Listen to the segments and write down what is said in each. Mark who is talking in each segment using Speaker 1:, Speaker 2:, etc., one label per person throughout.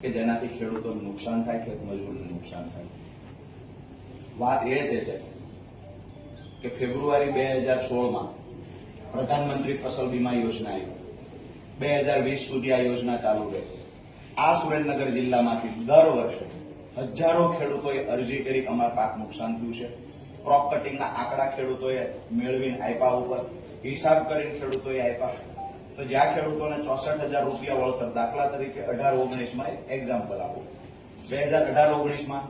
Speaker 1: કે જેનાથી ખેડૂતોને નુકસાન થાય, ખેત મજૂરને નુકસાન થાય. વાત એ છે કે ફેબ્રુઆરી બે હજાર સોળમાં પ્રધાનમંત્રી ફસલ બીમા યોજના આવી. બે હજાર વીસ સુધી આ યોજના ચાલુ રહી. આ સુરેન્દ્રનગર જિલ્લામાંથી દર વર્ષે હજારો ખેડૂતોએ અરજી કરી અમારા પાક નુકસાન થયું છે. ક્રોપ કટિંગના આંકડા ખેડૂતોએ મેળવીને આપ્યા ઉપર. હિસાબ કરીને ખેડૂતોએ આપ્યા. તો જ્યાં ખેડૂતોને ચોસઠ હજાર રૂપિયા વળતર દાખલા તરીકે અઢાર ઓગણીસમાં એક્ઝામ્પલ આપો. બે હજાર અઢાર ઓગણીસમાં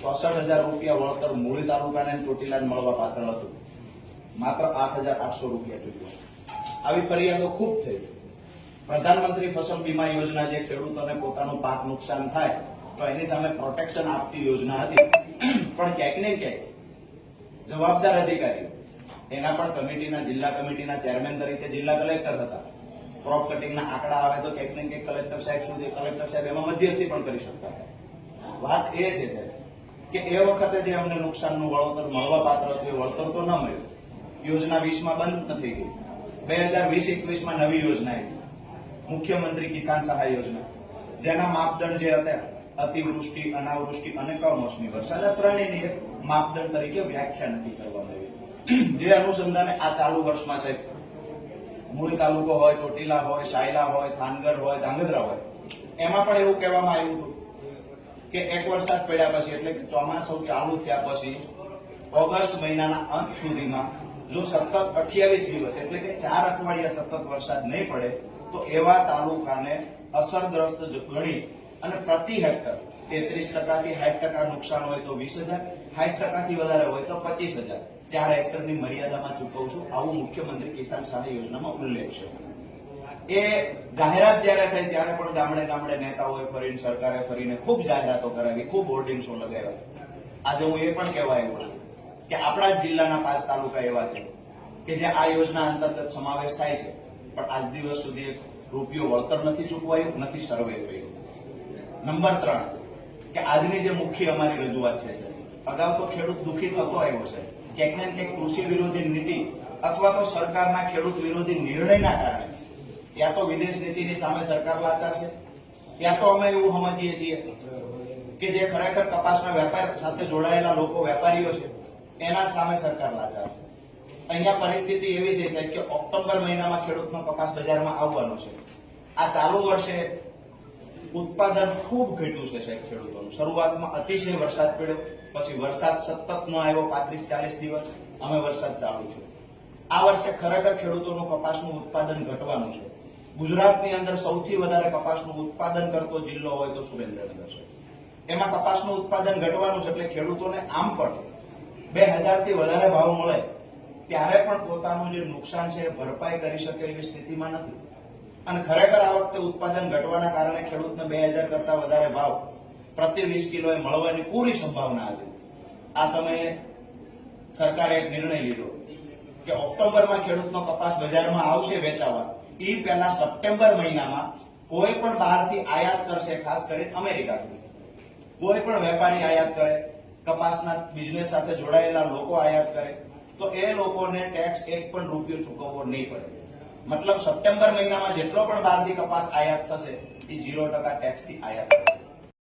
Speaker 1: ચોસઠ હજાર રૂપિયા વળતર મૂળી તાલુકાને ચોટીલાને મળવા પાત્ર હતું. માત્ર આઠ હજાર આઠસો રૂપિયા ચૂક્યો આવી ફરિયાદો ખૂબ થઈ. પ્રધાનમંત્રી ફસલ બીમા યોજના જે ખેડૂતોને પોતાનું પાક નુકસાન થાય, તો એની સામે પ્રોટેક્શન આપતી યોજના હતી. પણ ક્યાંક ને ક્યાંક જવાબદાર અધિકારીઓ એના પણ કમિટીના, જિલ્લા કમિટીના ચેરમેન તરીકે જિલ્લા કલેક્ટર હતા. ક્રોપ કટિંગના આંકડા આવે તો ક્યાંક ને ક્યાંક કલેક્ટર સાહેબ સુધી, કલેક્ટર સાહેબ એમાં મધ્યસ્થી પણ કરી શકતા વાત એ છે સાહેબ, કે એ વખતે જે અમને નુકસાનનું વળતર મળવા પાત્ર હતું, એ વળતર તો ન મળ્યું. યોજના વીસમાં બંધ નથી ગઈ. બે હજાર વીસ એકવીસમાં નવી યોજના આવી. મુખ્યમંત્રી કિસાન સહાય યોજના. જેના માપદંડ જે હતા, અતિવૃષ્ટિ, અનાવૃષ્ટિ અને કમોસમી વરસાદ, આ ત્રણેયની એક માપદંડ તરીકે વ્યાખ્યા નક્કી કરવામાં આવી. જે અનુસંધાને આ ચાલુ વર્ષમાં સાહેબ, મૂળી તાલુકો હોય, ચોટીલા હોય સાયલા હોય, થાનગઢ હોય, ધાંગધ્રા હોય, એમાં પણ એવું કહેવામાં આવ્યું હતું કે એક વરસાદ પડ્યા પછી, એટલે કે ચોમાસું ચાલુ થયા પછી, ઓગસ્ટ મહિનાના અંત સુધીમાં જો સતત અઠ્યાવીસ દિવસ, એટલે કે ચાર અઠવાડિયા સતત વરસાદ નહીં પડે, તો એવા તાલુકાને અસરગ્રસ્ત ગણી અને પ્રતિ હેક્ટર તેત્રીસ ટકાથી સાઠ ટકા નુકસાન હોય તો વીસ હજાર, સાઠ ટકાથી વધારે હોય તો પચીસ હજાર. ચાર હેક્ટરની મર્યાદામાં ચૂકવું છું. આવું મુખ્યમંત્રી કિસાન સહાય યોજનામાં ઉલ્લેખ છે. એ જાહેરાત જ્યારે થઈ, ત્યારે પણ ગામડે ગામડે નેતાઓએ ફરીને, સરકારે ફરીને ખૂબ જાહેરાતો કરાવી, ખૂબ હોર્ડિંગ્સો લગાવ્યા. આજે હું એ પણ કહેવા આવ્યો છું કે આપણા જ જિલ્લાના પાંચ તાલુકા એવા છે કે જે આ યોજના અંતર્ગત સમાવેશ થાય છે. પણ આજ દિવસ સુધી રૂપિયો વળતર નથી ચૂકવાયું, નથી સર્વે થયું. નંબર ત્રણ, કે આજની જે મુખ્ય અમારી રજૂઆત છે અગાઉ તો ખેડૂત દુઃખી થતો આવ્યો છે ક્યાંક ને ક્યાંક કૃષિ વિરોધી નીતિ અથવા તો સરકારના ખેડૂત વિરોધી નિર્ણયના કારણે. યા તો વિદેશ નીતિની સામે સરકાર લાચાર છે. ત્યાં તો અમે એવું સમજીએ છીએ કે જે ખરેખર કપાસના વેપાર સાથે જોડાયેલા લોકો વેપારીઓ છે, એના સામે સરકાર લાચાર છે. અહીંયા પરિસ્થિતિ એવી થઈ છે કે ઓક્ટોબર મહિનામાં ખેડૂતનો કપાસ બજારમાં આવવાનો છે. આ ચાલુ વર્ષે ઉત્પાદન ખૂબ ઘટ્યું છે સાહેબ ખેડૂતોનું. શરૂઆતમાં અતિશય વરસાદ પડ્યો, પછી વરસાદ સતત ન આવ્યો, પાંત્રીસ, ચાલીસ દિવસ અમે વરસાદ ચાલુ છે. આ વર્ષે ખરેખર ખેડૂતોનું કપાસનું ઉત્પાદન ઘટવાનું છે. ગુજરાતની અંદર સૌથી વધારે કપાસનું ઉત્પાદન કરતો જિલ્લો હોય તો સુરેન્દ્રનગર છે. એમાં કપાસનું ઉત્પાદન ઘટવાનું છે એટલે ખેડૂતોને આમ પણ બે હજારથી વધારે ભાવ મળે, ત્યારે પણ પોતાનું જે નુકસાન છે ભરપાઈ કરી શકે એવી સ્થિતિમાં નથી. અને ખરેખર આ વખતે ઉત્પાદન ઘટવાના કારણે ખેડૂતને બે હજાર કરતા વધારે ભાવ પ્રતિ વીસ કિલોએ મળવાની પૂરી સંભાવના હતી. આ સમયે સરકારે એક નિર્ણય લીધો કે ઓક્ટોબરમાં ખેડૂતનો કપાસ બજારમાં આવશે વેચાવા. એ પહેલા સપ્ટેમ્બર મહિનામાં કોઈ પણ બહારથી આયાત કરશે, ખાસ કરીને અમેરિકાથી. કોઈ પણ વેપારી આયાત કરે, કપાસના બિઝનેસ સાથે જોડાયેલા લોકો આયાત કરે, તો એ લોકોને ટેક્સ એક પણ રૂપિયો ચૂકવવો નહીં પડે. મતલબ સપ્ટેમ્બર મહિનામાં જેટલો પણ બહારથી કપાસ આયાત થશે, એ ઝીરો ટકા ટેક્સથી આયાત થશે.